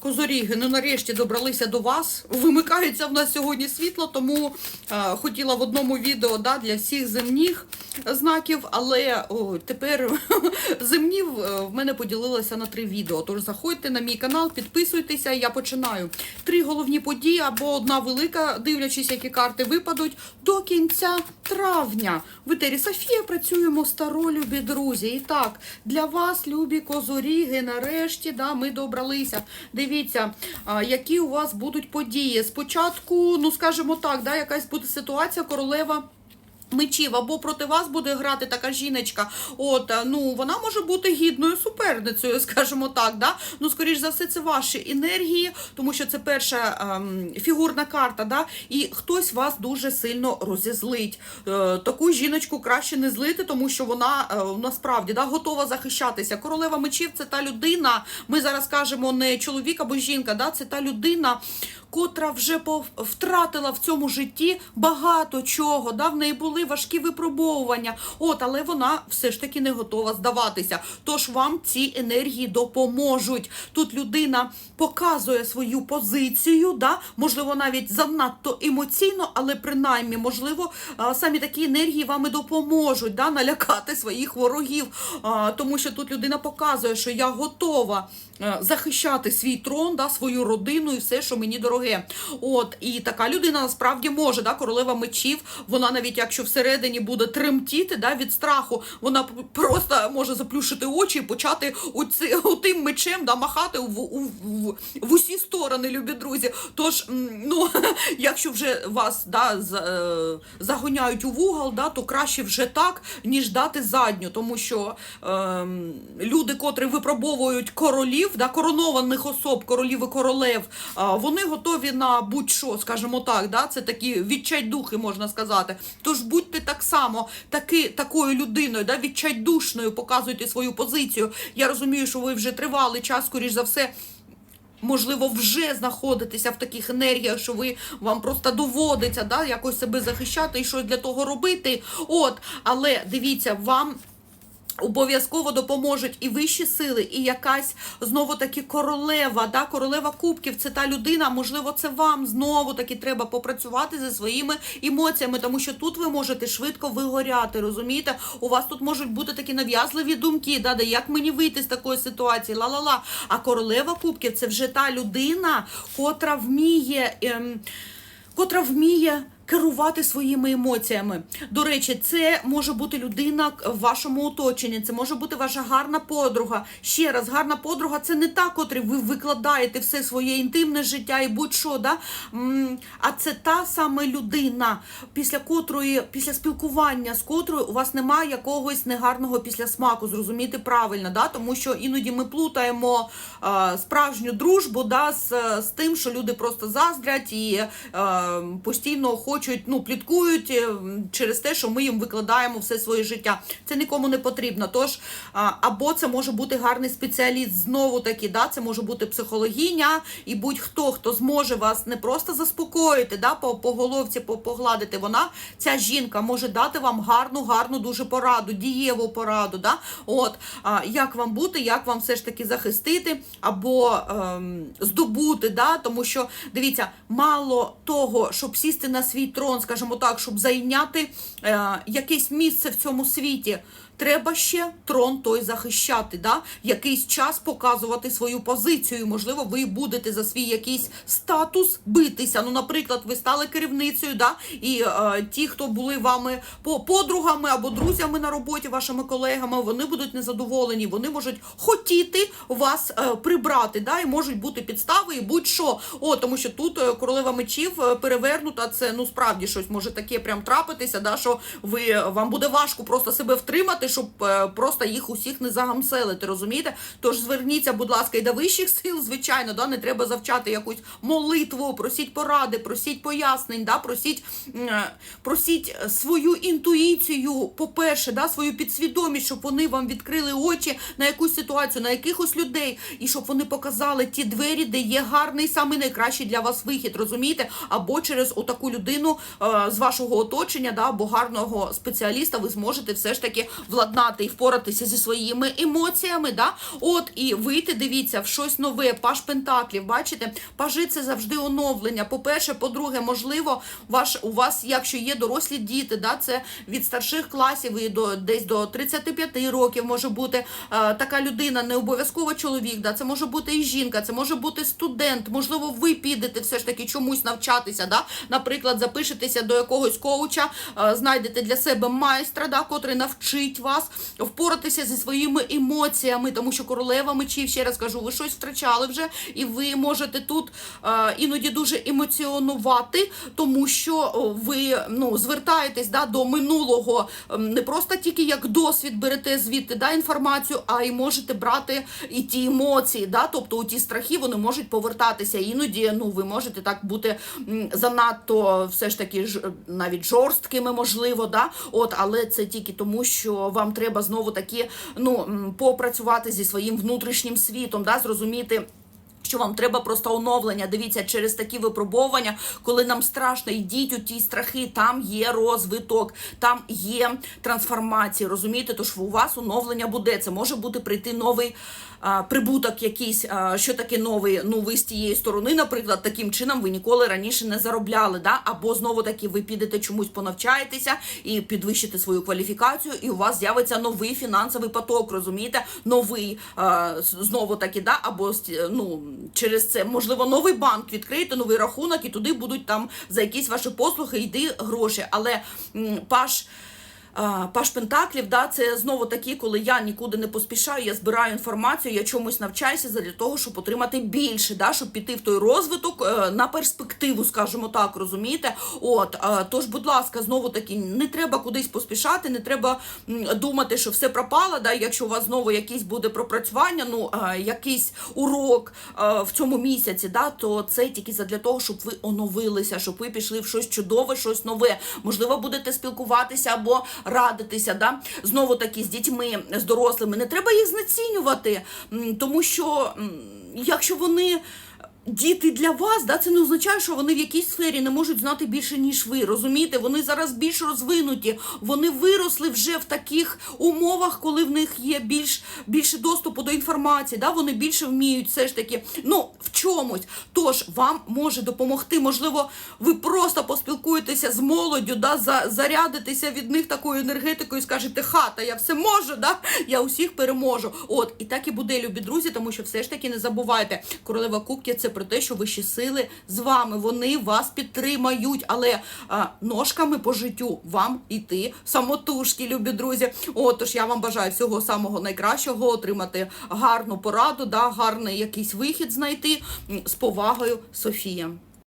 Козоріги, ну нарешті добралися до вас. Вимикається в нас сьогодні світло, тому е, хотіла в одному відео да, для всіх земних знаків, але о, тепер земні в е, мене поділилися на три відео. Тож заходьте на мій канал, підписуйтеся, я починаю. Три головні події або одна велика, дивлячись, які карти випадуть до кінця травня. В етері Софія працюємо старолюбі друзі. І так, для вас, любі козоріги, нарешті да, ми добралися. Дивіться, які у вас будуть події. Спочатку, ну скажімо так, да, якась буде ситуація, королева. Мечів або проти вас буде грати така жіночка. От е, ну вона може бути гідною суперницею, скажімо так. Да? Ну, скоріш за все, це ваші енергії, тому що це перша ем, фігурна карта, да? і хтось вас дуже сильно розізлить. Е, таку жіночку краще не злити, тому що вона е, насправді да, готова захищатися. Королева мечів це та людина. Ми зараз кажемо не чоловік або жінка, да? це та людина. Котра вже втратила в цьому житті багато чого, да? в неї були важкі випробовування. От, але вона все ж таки не готова здаватися. Тож вам ці енергії допоможуть. Тут людина показує свою позицію, да? можливо, навіть занадто емоційно, але принаймні, можливо, самі такі енергії вам і допоможуть да? налякати своїх ворогів. Тому що тут людина показує, що я готова захищати свій трон, да, свою родину і все, що мені дороге. От, і така людина насправді може, да, королева мечів, вона навіть якщо всередині буде тремтіти да, від страху, вона просто може заплющити очі і почати оці, отим мечем да, махати в, у, в, в усі сторони, любі друзі. Тож, ну, якщо вже вас да, е, загоняють у вугол, да, то краще вже так, ніж дати задню, тому що ем, люди, котрі випробовують королів, да, коронованих особ, королів і королев, вони готові на будь-що, скажімо так, да, це такі відчайдухи, можна сказати. Тож будьте так само таки, такою людиною, да, відчайдушною, показуйте свою позицію. Я розумію, що ви вже тривалий час, скоріш за все. Можливо, вже знаходитися в таких енергіях, що ви вам просто доводиться да, якось себе захищати і щось для того робити. От, але дивіться, вам. Обов'язково допоможуть і вищі сили, і якась знову таки королева. Да? Королева кубків це та людина. Можливо, це вам знову таки треба попрацювати зі своїми емоціями, тому що тут ви можете швидко вигоряти. Розумієте? У вас тут можуть бути такі нав'язливі думки, да, де як мені вийти з такої ситуації, ла-ла-ла. А королева кубків це вже та людина, котра вміє. Ем, котра вміє керувати своїми емоціями. До речі, це може бути людина в вашому оточенні, це може бути ваша гарна подруга. Ще раз, гарна подруга це не та, котрі ви викладаєте все своє інтимне життя і будь-що, да? А це та саме людина, після котрої, після спілкування з котрою у вас немає якогось негарного післясмаку, зрозуміти правильно, да? тому що іноді ми плутаємо справжню дружбу да, з, з тим, що люди просто заздрять і е, постійно хочуть, ну, пліткують е, через те, що ми їм викладаємо все своє життя. Це нікому не потрібно. Тож, або це може бути гарний спеціаліст, знову таки, да, це може бути психологиня і будь-хто, хто зможе вас не просто заспокоїти, да, по, по головці по- погладити. Вона, ця жінка, може дати вам гарну, гарну дуже пораду, дієву пораду. Да? От, як вам бути, як вам все ж таки захистити або ем, здобути, да? тому що дивіться, мало того, щоб сісти на свій трон, скажімо так, щоб зайняти е, якесь місце в цьому світі. Треба ще трон той захищати, да? якийсь час показувати свою позицію. Можливо, ви будете за свій якийсь статус битися. Ну, наприклад, ви стали керівницею, да? і е, ті, хто були вами по подругами або друзями на роботі, вашими колегами, вони будуть незадоволені. Вони можуть хотіти вас е, прибрати, да? і можуть бути підстави, і будь-що. О, тому що тут е, королева мечів е, перевернута. Це ну справді щось може таке прям трапитися, да? що ви вам буде важко просто себе втримати, щоб е, просто їх усіх не загамселити, розумієте? Тож зверніться, будь ласка, і до вищих сил, звичайно, да? не треба завчати якусь молитву, просіть поради, просіть пояснень, да? просіть, е, просіть свою інтуїцію, по-перше, да? свою підсвідомість, щоб вони вам відкрили очі на якусь ситуацію, на якихось людей, і щоб вони показали ті двері, де є гарний, самий найкращий для вас вихід, розумієте? Або через отаку людину е, з вашого оточення, да? або гарного спеціаліста, ви зможете все ж таки владнати владнати і впоратися зі своїми емоціями. Да? От і вийти, дивіться, в щось нове, паш пентаклів. Бачите, пажи це завжди оновлення. По-перше, по-друге, можливо, ваш у вас, якщо є дорослі діти, да, це від старших класів і до десь до 35 років може бути е, така людина, не обов'язково чоловік. Да, це може бути і жінка, це може бути студент. Можливо, ви підете все ж таки чомусь навчатися. Да? Наприклад, запишетеся до якогось коуча, е, знайдете для себе майстра, да, котрий навчить вас впоратися зі своїми емоціями, тому що королева мечів, ще раз кажу, ви щось втрачали вже, і ви можете тут е, іноді дуже емоціонувати, тому що ви ну, звертаєтесь да, до минулого не просто тільки як досвід берете звідти да, інформацію, а й можете брати і ті емоції, да, тобто у ті страхи вони можуть повертатися. Іноді ну, ви можете так бути занадто все ж таки ж, навіть жорсткими, можливо, да, от, але це тільки тому, що вам треба знову таки ну, попрацювати зі своїм внутрішнім світом, да, зрозуміти. Що вам треба просто оновлення? Дивіться, через такі випробування, коли нам страшно, йдіть у ті страхи, там є розвиток, там є трансформації. Розумієте? Тож у вас оновлення буде. Це може бути прийти новий прибуток, якийсь. Що таке новий? Ну, ви з тієї сторони, наприклад, таким чином ви ніколи раніше не заробляли. Да? Або знову таки ви підете чомусь понавчаєтеся і підвищите свою кваліфікацію, і у вас з'явиться новий фінансовий поток. Розумієте? Новий знову таки, да? або ну через це можливо новий банк відкриєте, новий рахунок, і туди будуть там за якісь ваші послуги йти гроші. Але паш. Паш Пентаклів, да, це знову такі, коли я нікуди не поспішаю, я збираю інформацію, я чомусь навчаюся для того, щоб отримати більше, да, щоб піти в той розвиток е, на перспективу, скажімо так, розумієте? От, тож, будь ласка, знову таки, не треба кудись поспішати, не треба думати, що все пропало. Да, якщо у вас знову якийсь буде пропрацювання, ну якийсь урок в цьому місяці, да, то це тільки задля того, щоб ви оновилися, щоб ви пішли в щось чудове, щось нове. Можливо, будете спілкуватися або радитися, да? знову таки з дітьми, з дорослими. Не треба їх знецінювати, тому що якщо вони. Діти для вас, да, це не означає, що вони в якійсь сфері не можуть знати більше, ніж ви. Розумієте? Вони зараз більш розвинуті, вони виросли вже в таких умовах, коли в них є більш більше доступу до інформації. Да? Вони більше вміють все ж таки ну, в чомусь. Тож вам може допомогти. Можливо, ви просто поспілкуєтеся з молоддю, да? за, зарядитеся від них такою енергетикою і скажете, хата, я все можу, да? я усіх переможу. От, і так і буде, любі друзі, тому що все ж таки не забувайте, королева Кубки це про те, що вищі сили з вами, вони вас підтримають, але а, ножками по життю вам іти самотужки, любі друзі. Отож, я вам бажаю всього самого найкращого, отримати гарну пораду, да, гарний якийсь вихід знайти. З повагою, Софія.